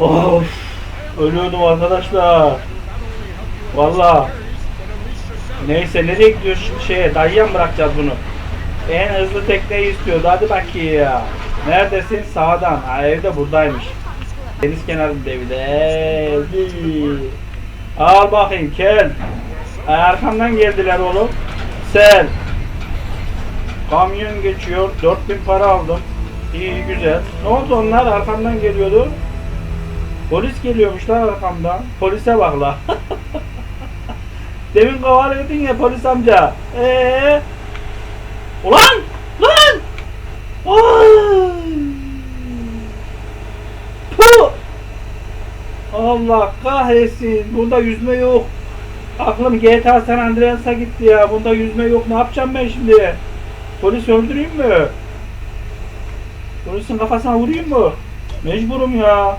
Of. Ölüyordum arkadaşlar. Valla. Neyse nereye gidiyoruz şimdi şeye dayıya mı bırakacağız bunu? En hızlı tekneyi istiyordu hadi bakayım. Neredesin? Sağdan. Ha evde buradaymış. Deniz kenarında evde. Al bakayım. Ay, Arkamdan geldiler oğlum. Sen. Kamyon geçiyor. 4000 para aldım. İyi güzel. Ne oldu onlar? Arkamdan geliyordu. Polis geliyormuş lan arkamdan. Polise bak la. Demin kovalıyordun ya polis amca. Eee? Ulan! Lan! Ay! Allah kahretsin. Bunda yüzme yok. Aklım GTA San Andreas'a gitti ya. Bunda yüzme yok. Ne yapacağım ben şimdi? Polis öldüreyim mi? Polisin kafasına vurayım mı? Mecburum ya.